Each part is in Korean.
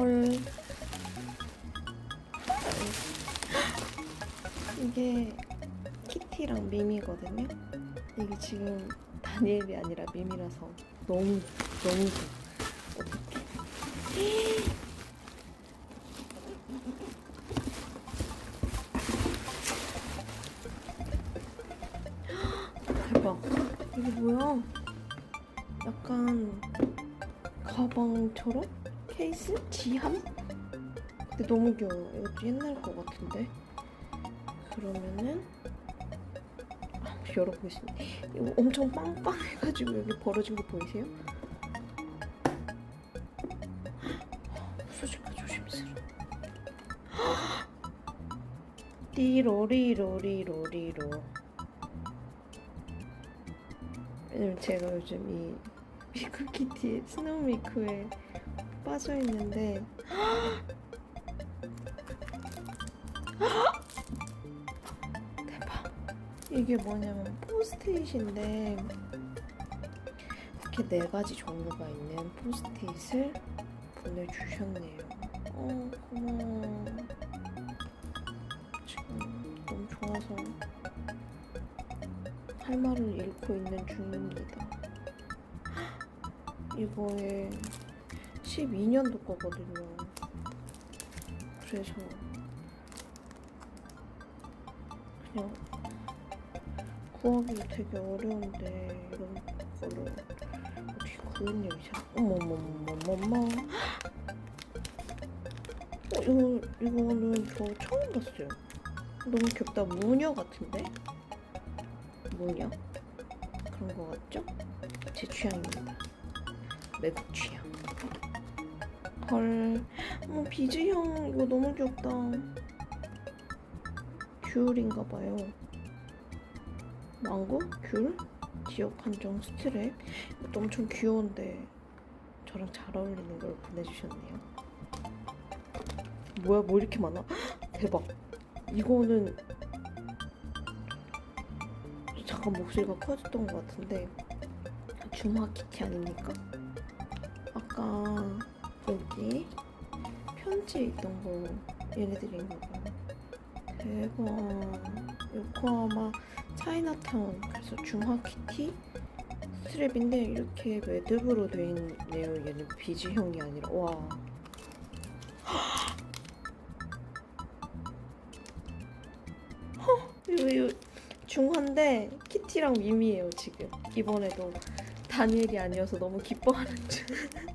헐. 이게 키티랑 미미거든요. 이게 지금 다니엘이 아니라 미미라서 너무 너무. 어떡해. 대박. 이게 뭐야? 약간 가방처럼? 케이스? 지함? 근데 너무 귀여워. 이것도 옛날 거 같은데. 그러면은 아, 열어보겠습니다. 이거 엄청 빵빵해가지고 여기 벌어진 거 보이세요? 부서질까 조심스러워. 띠로리로리로리로. 왜냐면 제가 요즘 이 미쿠키티 스노우미쿠에 빠져 있는데. 대박. 이게 뭐냐면 포스트잇인데 이렇게 네 가지 종류가 있는 포스트잇을 보내주셨네요. 어 고마워. 지금 너무 좋아서 할 말을 잃고 있는 중입니다. 이거에 12년도 거거든요. 그래서 그냥 구하기도 되게 어려운데 이런 걸로 어떻게 구했냐 이상. 어머머머머머머. 어 이거 이거는 저 처음 봤어요. 너무 귀엽다. 무녀 같은데? 무녀? 그런 거 같죠? 제 취향입니다. 외국 취향. 헐, 어머 비즈형 이거 너무 귀엽다. 귤인가 봐요. 망고? 귤? 지역 한정 스트랩. 이것도 엄청 귀여운데 저랑 잘 어울리는 걸 보내주셨네요. 뭐야, 뭐 이렇게 많아? 대박. 이거는 잠깐 목소리가 커졌던 것 같은데 중화 키티 아닙니까? 아까 여기 편지에 있던 거 얘네들인가 봐요. 대박. 요코하마 차이나타운 그래서 중화키티 스트랩인데 이렇게 매듭으로 돼 있네요. 얘는 비즈형이 아니라 와. 헉, 이거, 이거 중화인데 키티랑 미미예요 지금. 이번에도 다니엘이 아니어서 너무 기뻐하는 중.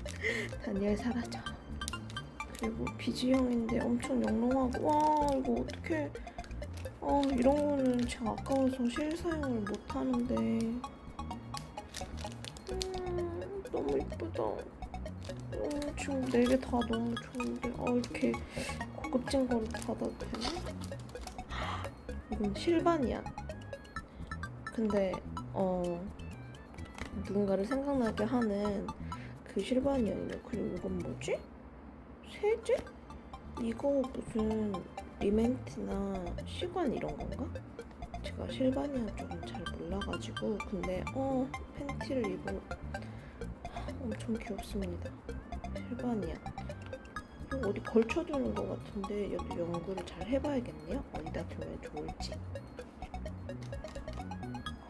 다니엘 사라져. 그리고 비지형인데 엄청 영롱하고 와 이거 어떻게 아 이런 거는 제가 아까워서 실사용을 못 하는데 음, 너무 이쁘다. 음, 지금 네 개 다 너무 좋은데 아 이렇게 고급진 거를 받아도 되나? 이건 실반이야. 근데 어 누군가를 생각나게 하는 그 실바니아이네. 그리고 이건 뭐지? 세제? 이거 무슨 리멘트나 시관 이런 건가? 제가 실바니아 쪽은 잘 몰라가지고 근데 어 팬티를 입어 엄청 귀엽습니다. 실바니아 이거 어디 걸쳐두는 것 같은데 여기 연구를 잘 해봐야겠네요. 어디다 두면 좋을지.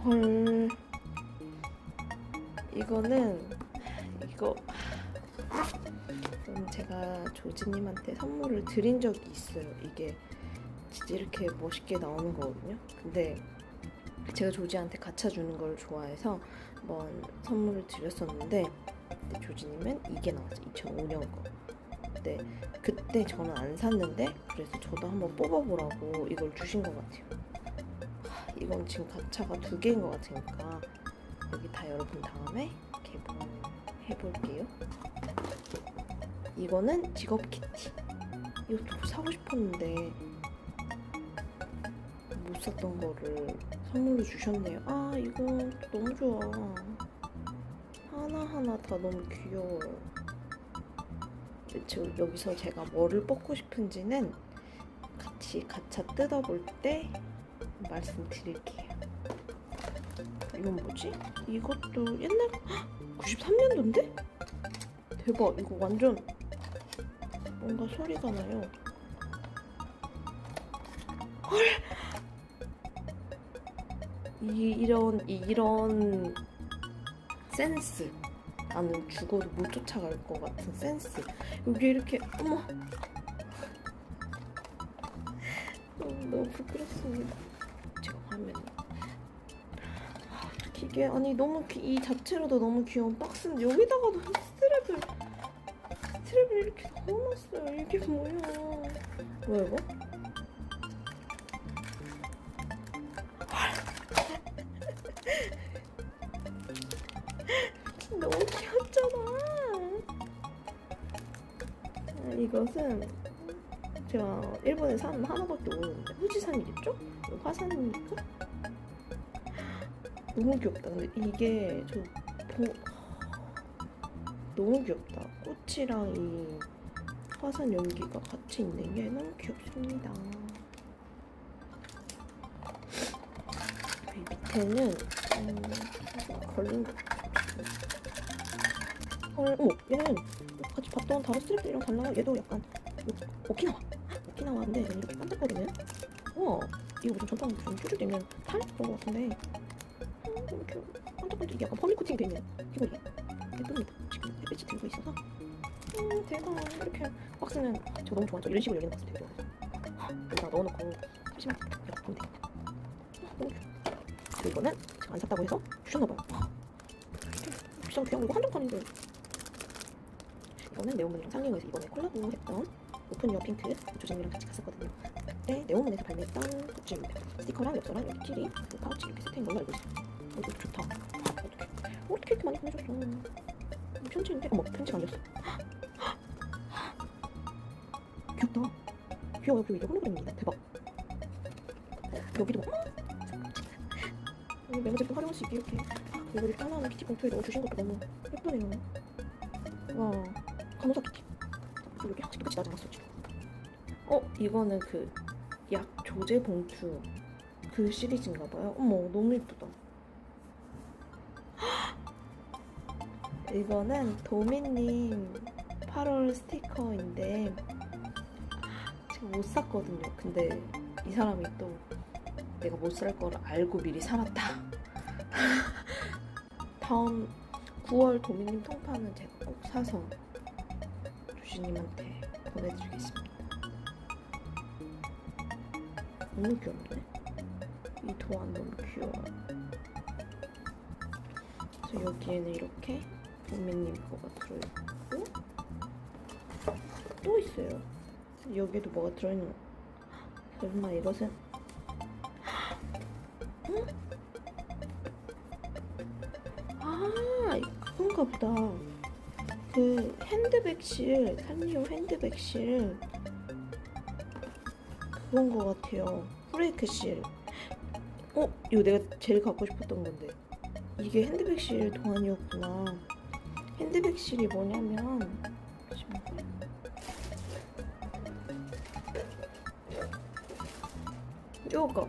헐. 이거는 이거 제가 조지님한테 선물을 드린 적이 있어요. 이게 이렇게 멋있게 나오는 거거든요. 근데 제가 조지한테 가차 주는 걸 좋아해서 한번 선물을 드렸었는데 조지님은 이게 나왔죠. 2005년 거. 근데 그때 저는 안 샀는데 그래서 저도 한번 뽑아보라고 이걸 주신 것 같아요. 하, 이건 지금 가차가 두 개인 것 같으니까 여기 다 열어본 다음에 개봉해 볼게요. 이거는 직업 키티. 이것도 사고 싶었는데 못 샀던 거를 선물로 주셨네요. 아 이거 너무 좋아. 하나하나 다 너무 귀여워요. 지금 여기서 제가 뭐를 뽑고 싶은지는 같이 가차 뜯어볼 때 말씀드릴게요. 이건 뭐지? 이것도 옛날 93년도인데? 대박 이거 완전 뭔가 소리가 나요. 헐! 이, 이런, 이, 이런 센스. 나는 죽어도 못 쫓아갈 것 같은 센스. 여기 이렇게, 어머! 너무, 부끄럽습니다. 제가 화면. 아, 이게, 아니, 너무, 귀, 이 자체로도 너무 귀여운 박스인데, 여기다가도 스트랩을, 스트랩을 이렇게 넣어놨어요. 이게 뭐야. 뭐야, 이거? 너무 귀엽잖아. 아, 이것은 제가 일본에 산 하나밖에 모르는데 후지산이겠죠? 이거 화산입니까? 너무 귀엽다. 근데 이게 저 보... 너무 귀엽다. 꽃이랑 이 화산 연기가 같이 있는 게 너무 귀엽습니다. 이 밑에는 음, 걸린 거 헐, 어머, 얘는 같이 봤던 다른 스트랩들이랑 달라. 얘도 약간 오- 오키나와. 오키나와인데 이렇게 반짝거리는. 우와, 이거 무슨 전통 무슨 슈즈도 있는 탈 그런 거 같은데. 음, 이렇게 반짝반짝 약간 코팅이 돼 있는 귀걸이. 예쁩니다. 지금 햇빛이 들고 있어서. 음, 대박. 이렇게 박스는 저 너무 좋아하죠. 이런 식으로 열리는 박스 되게 좋아해요. 여기다 넣어놓고 잠시만 이렇게 보면 돼. 아, 너무 좋아. 그리고 이거는 제가 안 샀다고 해서 주셨나봐요. 비싼 귀한 거 이거 한정 판인데 이거는 네오문이랑 상링에서 이번에 콜라보 했던 오픈 유어 핑크 조진이랑 같이 갔었거든요. 그때 네오문에서 발매했던 굿즈입니다. 스티커랑 엽서랑 여기 그리고 파우치 이렇게 세트인 걸로 알고 있어요. 어, 이거 좋다. 어떻게 이렇게 많이 보내줬어? 이거 편지인데 어머 편지가 아니었어. 귀엽다. 귀여워요. 그리고 이게 홀로그램입니다. 대박. 여기도 어머 이 메모 제품 활용할 수 있게 이렇게 이거를 까나는 키티 봉투에 넣어주신 것도 너무 예쁘네요. 와, 간호사 키티. 이렇게 확실히 끝이 나지 않았어 지금. 어, 이거는 그 약 조제 봉투 그 시리즈인가 봐요. 어머, 너무 예쁘다. 이거는 도미님 8월 스티커인데 제가 못 샀거든요. 근데 이 사람이 또 내가 못 살 거를 알고 미리 사놨다. 다음 9월 도미님 통판은 제가 꼭 사서 주시님한테 보내드리겠습니다. 너무 귀엽네. 이 도안 너무 귀여워. 그래서 여기에는 이렇게 도미님 거가 들어있고 또 있어요. 여기도 뭐가 들어있는 거. 설마 이것은 아, 그건가 보다. 그 핸드백실, 산리오 핸드백실 그건 것 같아요. 프레이크실. 어, 이거 내가 제일 갖고 싶었던 건데. 이게 핸드백실 도안이었구나. 핸드백실이 뭐냐면. 요거.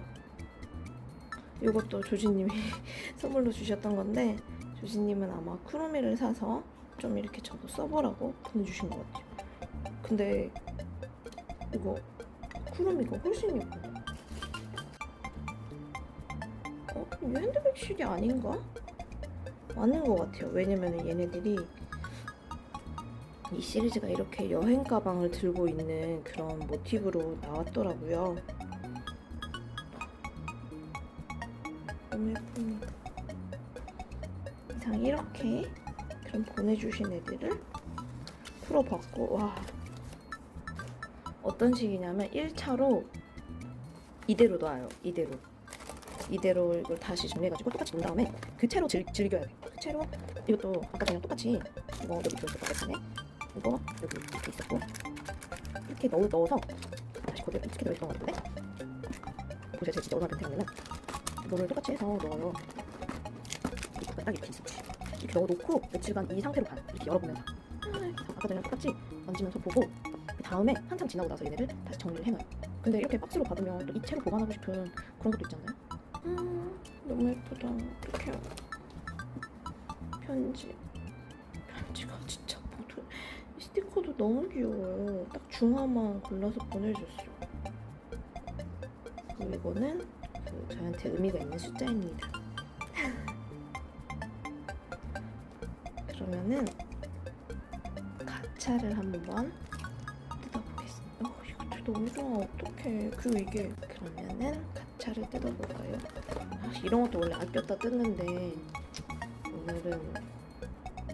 요것도 조지님이 선물로 주셨던 건데 조지님은 아마 쿠루미를 사서 좀 이렇게 저도 써보라고 보내주신 것 같아요. 근데 이거 쿠루미가 훨씬 예쁘다. 어? 이게 핸드백실이 아닌가? 맞는 것 같아요. 왜냐면 얘네들이 이 시리즈가 이렇게 여행 가방을 들고 있는 그런 모티브로 나왔더라고요. 너무 예쁩니다. 이상 이렇게 그럼 보내주신 애들을 풀어봤고 와 어떤 식이냐면 1차로 이대로 놔요. 이대로 이대로 이걸 다시 정리해가지고 똑같이 놓은 다음에 그 채로 즐, 즐겨야 돼. 그 채로 이것도 아까 전랑 똑같이 이거 여기 들어있었고 에 이거 여기 이렇게 있었고 이렇게 넣어, 넣어서 다시 그대로 이렇게 들어있던 것 같은데 보세요 제가 진짜 얼마나 변태냐면은 이거를 똑같이 해서 넣어요. 이거 딱 이렇게 있었지. 이렇게 넣어놓고 며칠간 이 상태로 가요. 이렇게 열어보면서 아까 전이랑 똑같이 만지면서 보고 그 다음에 한참 지나고 나서 얘네를 다시 정리를 해놔요. 근데 이렇게 박스로 받으면 또 이 채로 보관하고 싶은 그런 것도 있잖아요. 음, 너무 예쁘다. 이렇게 편지. 편지가 진짜 모두 이 스티커도 너무 귀여워요. 딱 중화만 골라서 보내줬어. 그리고 이거는 그 저한테 의미가 있는 숫자입니다. 그러면은 가차를 한번 뜯어보겠습니다. 어, 이거 너무 좋아. 어떡해. 그리고 이게 그러면은 가 차를 뜯어볼까요? 아, 이런 것도 원래 아꼈다 뜯는데 오늘은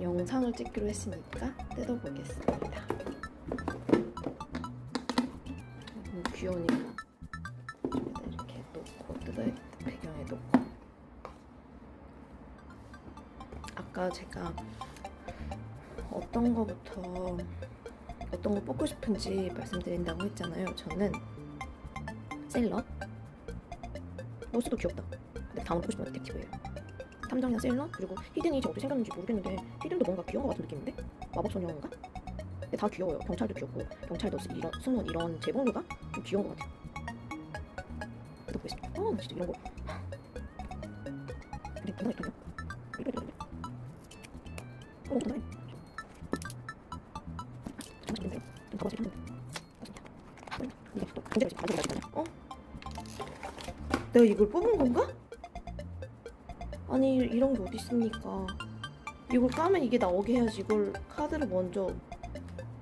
영상을 찍기로 했으니까 뜯어보겠습니다. 너무 귀여우니까 여기다 이렇게 놓고 뜯어야겠다. 배경에 놓고. 아까 제가 어떤 거부터 어떤 거 뽑고 싶은지 말씀드린다고 했잖아요. 저는 셀러 로스도 귀엽다. 근데 다음 뽑고 싶은 건 디텍티브예요. 탐정이나 셀러 그리고 히든이 지금 어떻게 생겼는지 모르겠는데 히든도 뭔가 귀여운 것 같은 느낌인데 마법 소녀인가? 근데 다 귀여워요. 경찰도 귀엽고 경찰도 스- 이런 승무원 이런 재봉류가 좀 귀여운 것 같아요. 뜯어보겠습니다. 어, 나 진짜 이런 거. 근데 누가 있더냐? 이거 이거 이거. 어, 내가 이걸 뽑은 건가? 아니 이런 게 어디 있습니까? 이걸 까면 이게 나오게 해야지 이걸 카드를 먼저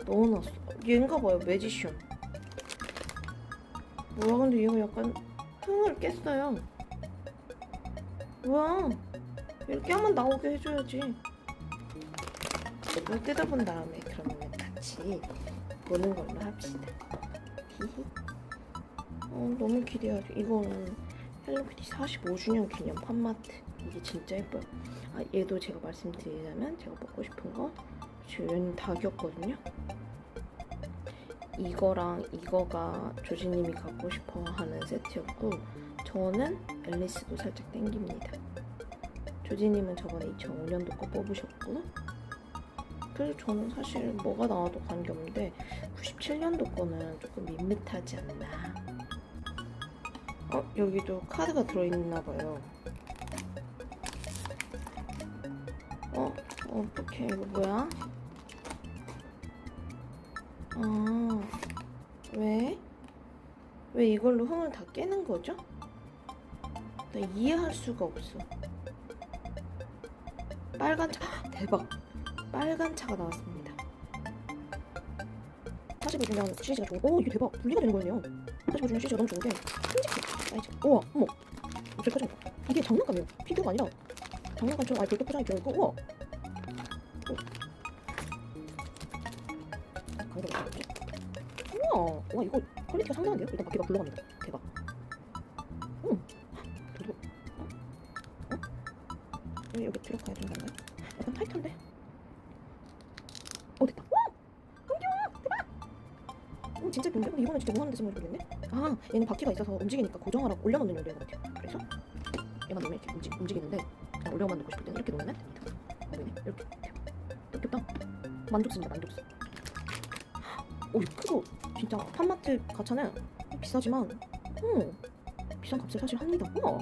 넣어놨어. 얘인가 봐요 매지션. 뭐야 근데 얘가 약간 흥을 깼어요. 뭐야? 이렇게 하면 나오게 해줘야지. 이걸 뜯어본 다음에 그러면 같이 보는 걸로 합시다. 어, 너무 기대하죠. 이거는 헬로키티 45주년 기념 팝마트. 이게 진짜 예뻐요. 아, 얘도 제가 말씀드리자면 제가 먹고 싶은 거 지금 다 귀엽거든요. 이거랑 이거가 조지님이 갖고 싶어 하는 세트였고 저는 앨리스도 살짝 땡깁니다. 조지님은 저번에 2005년도 거 뽑으셨고 그래서 저는 사실 뭐가 나와도 관계없는데 97년도 거는 조금 밋밋하지 않나. 어 여기도 카드가 들어있나 봐요. 어 어떡해 이거 뭐야? 아 왜? 왜 이걸로 흥을 다 깨는 거죠? 나 이해할 수가 없어. 빨간 차 헉, 대박. 빨간 차가 나왔습니다. 45주년 시리즈가 좋은 오 이게 대박 분리가 되는 거예요 45주년 시리즈가 너무 좋은데 끔찍해 사이즈 우와 어머 어떻게 커진다 이게 장난감이에요 피규어가 아니라 장난감처럼 아예 별도 포장이 되어있고 우와 어. 강도가 우와 와 이거 퀄리티가 상당한데요? 일단 바퀴가 굴러갑니다 대박 음 어? 어? 왜 여기 들어가야 되는 건가요? 약간 타이트한데 어, 진짜 근데 이거는 진짜 뭐 하는 데서 모르겠네. 아, 얘는 바퀴가 있어서 움직이니까 고정하라고 올려놓는 용도인 것 같아요. 그래서 얘만 놓으면 이렇게 움직, 움직이는데 그냥 올려만 놓고 싶을 때는 이렇게 놓으면 됩니다. 보이네? 이렇게 대박. 이렇게 딱 만족스입니다. 만족스. 오, 크고 진짜 팜마트 가차는 비싸지만, 음, 비싼 값을 사실 합니다. 우와.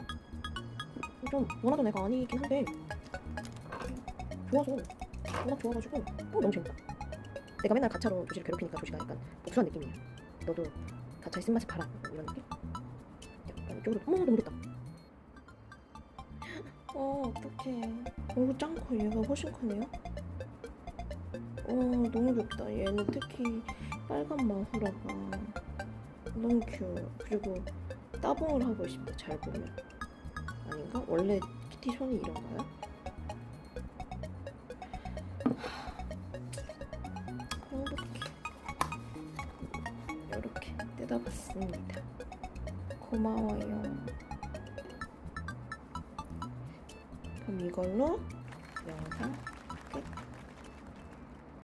좀 원하던 애가 아니긴 한데 좋아서 워낙 좋아가지고 어, 너무 재밌다. 내가 맨날 가차로 조시를 괴롭히니까 조시가 약간 복수한 느낌이에요. 너도 가차의 쓴맛을 봐라 뭐 이런 느낌? 약간 이쪽으로 어머 너무 좋다. 어 어떡해. 어 이거 짱 커. 얘가 훨씬 크네요. 어 너무 귀엽다. 얘는 특히 빨간 마후라가 너무 귀여워요. 그리고 따봉을 하고 있습니다. 잘 보면 아닌가? 원래 키티 손이 이런가요? 고마워요. 그럼 이걸로 영상